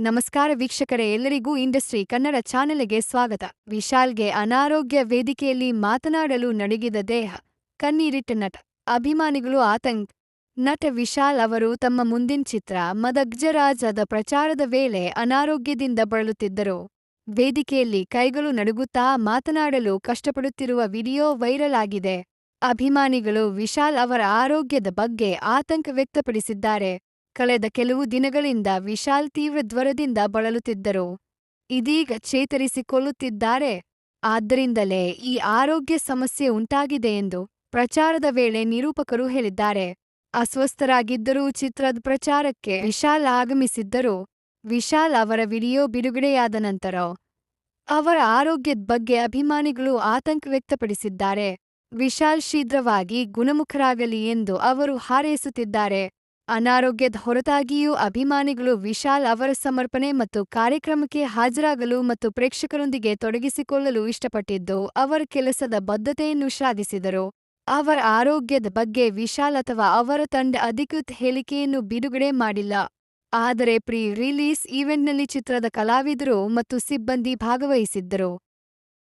ನಮಸ್ಕಾರ ವೀಕ್ಷಕರೇ, ಎಲ್ಲರಿಗೂ ಇಂಡಸ್ಟ್ರಿ ಕನ್ನಡ ಚಾನೆಲ್ಗೆ ಸ್ವಾಗತ. ವಿಶಾಲ್ಗೆ ಅನಾರೋಗ್ಯ ವೇದಿಕೆಯಲ್ಲಿ ಮಾತನಾಡಲು ನಡುಗಿದ ದೇಹ, ಕಣ್ಣೀರಿಟ್ಟ ನಟ, ಅಭಿಮಾನಿಗಳು ಆತಂಕ. ನಟ ವಿಶಾಲ್ ಅವರು ತಮ್ಮ ಮುಂದಿನ ಚಿತ್ರ ಮದಗ್ಜರಾಜದ ಪ್ರಚಾರದ ವೇಳೆ ಅನಾರೋಗ್ಯದಿಂದ ಬಳಲುತ್ತಿದ್ದರು. ವೇದಿಕೆಯಲ್ಲಿ ಕೈಗಳು ನಡುಗುತ್ತಾ ಮಾತನಾಡಲು ಕಷ್ಟಪಡುತ್ತಿರುವ ವಿಡಿಯೋ ವೈರಲ್ ಆಗಿದೆ. ಅಭಿಮಾನಿಗಳು ವಿಶಾಲ್ ಅವರ ಆರೋಗ್ಯದ ಬಗ್ಗೆ ಆತಂಕ ವ್ಯಕ್ತಪಡಿಸಿದ್ದಾರೆ. ಕಳೆದ ಕೆಲವು ದಿನಗಳಿಂದ ವಿಶಾಲ್ ತೀವ್ರ ಜ್ವರದಿಂದ ಬಳಲುತ್ತಿದ್ದರು. ಇದೀಗ ಚೇತರಿಸಿಕೊಳ್ಳುತ್ತಿದ್ದಾರೆ. ಆದ್ದರಿಂದಲೇ ಈ ಆರೋಗ್ಯ ಸಮಸ್ಯೆ ಉಂಟಾಗಿದೆ ಎಂದು ಪ್ರಚಾರದ ವೇಳೆ ನಿರೂಪಕರು ಹೇಳಿದ್ದಾರೆ. ಅಸ್ವಸ್ಥರಾಗಿದ್ದರೂ ಚಿತ್ರದ ಪ್ರಚಾರಕ್ಕೆ ವಿಶಾಲ್ ಆಗಮಿಸಿದ್ದರು. ವಿಶಾಲ್ ಅವರ ವಿಡಿಯೋ ಬಿಡುಗಡೆಯಾದ ನಂತರ ಅವರ ಆರೋಗ್ಯದ ಬಗ್ಗೆ ಅಭಿಮಾನಿಗಳು ಆತಂಕ ವ್ಯಕ್ತಪಡಿಸಿದ್ದಾರೆ. ವಿಶಾಲ್ ಶೀಘ್ರವಾಗಿ ಗುಣಮುಖರಾಗಲಿ ಎಂದು ಅವರು ಹಾರೈಸುತ್ತಿದ್ದಾರೆ. ಅನಾರೋಗ್ಯದ ಹೊರತಾಗಿಯೂ ಅಭಿಮಾನಿಗಳು ವಿಶಾಲ್ ಅವರ ಸಮರ್ಪಣೆ ಮತ್ತು ಕಾರ್ಯಕ್ರಮಕ್ಕೆ ಹಾಜರಾಗಲು ಮತ್ತು ಪ್ರೇಕ್ಷಕರೊಂದಿಗೆ ತೊಡಗಿಸಿಕೊಳ್ಳಲು ಇಷ್ಟಪಟ್ಟಿದ್ದು, ಅವರ ಕೆಲಸದ ಬದ್ಧತೆಯನ್ನು ಶ್ಲಾಘಿಸಿದರು. ಅವರ ಆರೋಗ್ಯದ ಬಗ್ಗೆ ವಿಶಾಲ್ ಅಥವಾ ಅವರ ತಂಡ ಅಧಿಕೃತ ಹೇಳಿಕೆಯನ್ನು ಬಿಡುಗಡೆ ಮಾಡಿಲ್ಲ. ಆದರೆ ಪ್ರೀ ರಿಲೀಸ್ ಈವೆಂಟ್ನಲ್ಲಿ ಚಿತ್ರದ ಕಲಾವಿದರು ಮತ್ತು ಸಿಬ್ಬಂದಿ ಭಾಗವಹಿಸಿದ್ದರು.